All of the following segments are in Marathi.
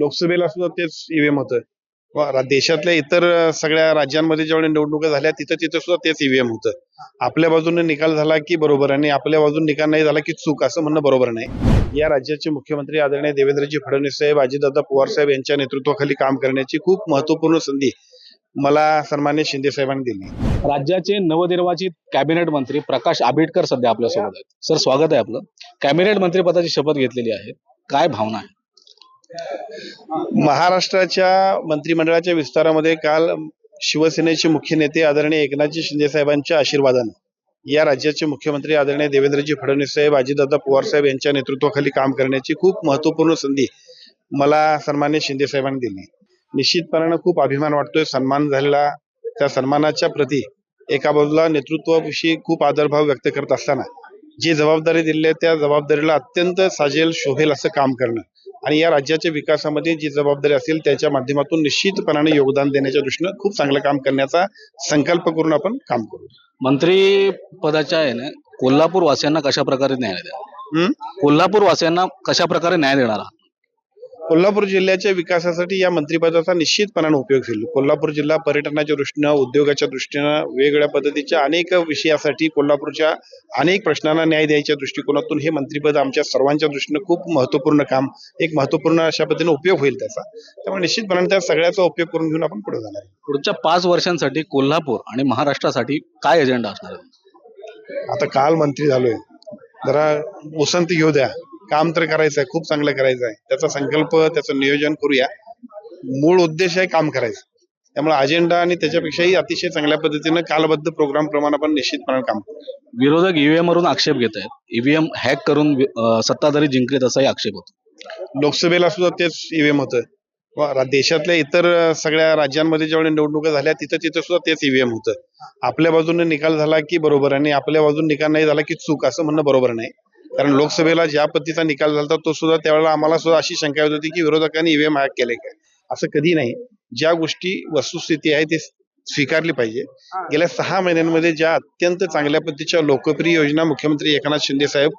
लोकसभेला सुद्धा तेच ईव्हीएम होतं. देशातल्या इतर सगळ्या राज्यांमध्ये जेवढ्या निवडणुका झाल्या तिथं तिथं सुद्धा तेच ईव्हीएम होतं. आपल्या बाजूने निकाल झाला की बरोबर आणि आपल्या बाजूने निकाल नाही झाला की चूक असं म्हणणं बरोबर नाही. या राज्याचे मुख्यमंत्री आदरणीय देवेंद्रजी फडणवीस साहेब अजितदादा पवार साहेब यांच्या नेतृत्वाखाली काम करण्याची खूप महत्त्वपूर्ण संधी मला सन्मान्य शिंदे साहेबांनी दिली. राज्याचे नवनिर्वाचित कॅबिनेट मंत्री प्रकाश आंबेडकर सध्या आपल्यासोबत आहेत. सर स्वागत आहे आपलं. कॅबिनेट मंत्रीपदाची शपथ घेतलेली आहे. काय भावना आहे? महाराष्ट्राच्या मंत्रिमंडळाच्या विस्तारामध्ये काल शिवसेनेचे मुख्य नेते आदरणीय एकनाथजी शिंदे साहेबांच्या आशीर्वादाने या राज्याचे मुख्यमंत्री आदरणीय देवेंद्रजी फडणवीस साहेब अजितदादा पवार साहेब यांच्या नेतृत्वाखाली काम करण्याची खूप महत्त्वपूर्ण संधी मला सन्मान्य शिंदे साहेबांनी दिली. निश्चितपणानं खूप अभिमान वाटतोय सन्मान झालेला त्या सन्मानाच्या प्रती एका बाजूला नेतृत्वाविषयी खूप आदरभाव व्यक्त करत असताना जी जबाबदारी दिली आहे त्या जबाबदारीला अत्यंत साजेल शोभेल असं काम करणं. आणि या राज्याच्या विकासामध्ये जी जबाबदारी असेल त्याच्या माध्यमातून निश्चितपणाने योगदान देण्याच्या दृष्टीनं खूप चांगलं काम करण्याचा संकल्प करून आपण काम करू. मंत्री पदाच्या याने कोल्हापूर वासियांना कशा प्रकारे न्याय द्या? कोल्हापूर वासियांना कशा प्रकारे न्याय देणार? आहात कोल्हापूर जिल्ह्याच्या विकासासाठी या मंत्रिपदाचा निश्चितपणाने उपयोग होईल. कोल्हापूर जिल्हा पर्यटनाच्या दृष्टीनं उद्योगाच्या दृष्टीनं वेगवेगळ्या पद्धतीच्या अनेक विषयासाठी कोल्हापूरच्या अनेक प्रश्नांना न्याय द्यायच्या दृष्टिकोनातून हे मंत्रिपद आमच्या सर्वांच्या दृष्टीनं खूप महत्त्वपूर्ण काम एक महत्त्वपूर्ण अशा पद्धतीने उपयोग होईल त्याचा. त्यामुळे निश्चितपणाने त्या सगळ्याचा उपयोग करून घेऊन आपण पुढे जाणार आहे. पुढच्या पाच वर्षांसाठी कोल्हापूर आणि महाराष्ट्रासाठी काय एजेंडा असणार आहे? आता काल मंत्री झालोय. जरा उसंती घेऊ द्या. काम तर करायचं आहे खूप चांगलं करायचं आहे त्याचा संकल्प त्याचं नियोजन करूया. मूळ उद्देश आहे काम करायचं. त्यामुळे अजेंडा आणि त्याच्यापेक्षाही अतिशय चांगल्या पद्धतीनं कालबद्ध प्रोग्राम प्रमाणे आपण निश्चितपणे काम विरोधक ईव्हीएम वरून आक्षेप घेत आहेत. ईव्हीएम हॅक करून सत्ताधारी जिंकलेत असाही आक्षेप होतो. लोकसभेला सुद्धा तेच ईव्हीएम होतं. व रा- देशातल्या इतर सगळ्या राज्यांमध्ये जेवढ्या निवडणुका झाल्या तिथं तिथं सुद्धा तेच ईव्हीएम होतं. आपल्या बाजूने निकाल झाला की बरोबर आणि आपल्या बाजूने निकाल नाही झाला की चूक असं म्हणणं बरोबर नाही. कारण लोकसभेला ज्या पद्धतीचा निकाल झाला तो सुद्धा त्यावेळेला आम्हाला सुद्धा अशी शंका येत होती की विरोधकांनी ईव्हीएम हॅक केले काय? असं कधी नाही. ज्या गोष्टी वस्तुस्थिती आहे ती स्वीकारली पाहिजे. गेल्या सहा महिन्यांमध्ये ज्या अत्यंत चांगल्या पद्धतीच्या लोकप्रिय योजना मुख्यमंत्री एकनाथ शिंदे साहेब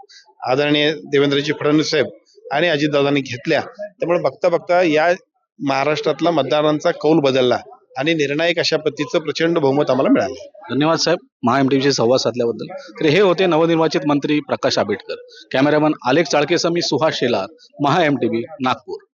आदरणीय देवेंद्रजी फडणवीस साहेब आणि अजितदादांनी घेतल्या. त्यामुळे बघता बघता या महाराष्ट्रातला मतदारांचा कौल बदलला. आणि निर्णायक अशा पद्धतीचं प्रचंड बहुमत आम्हाला मिळालं. धन्यवाद साहेब. महा एमटीव्हीशी संवाद साधल्याबद्दल. तर हे होते नवनिर्वाचित मंत्री प्रकाश आंबेडकर. कॅमेरामन आलेख चाळकेसह मी सुहास शेलार. महा नागपूर.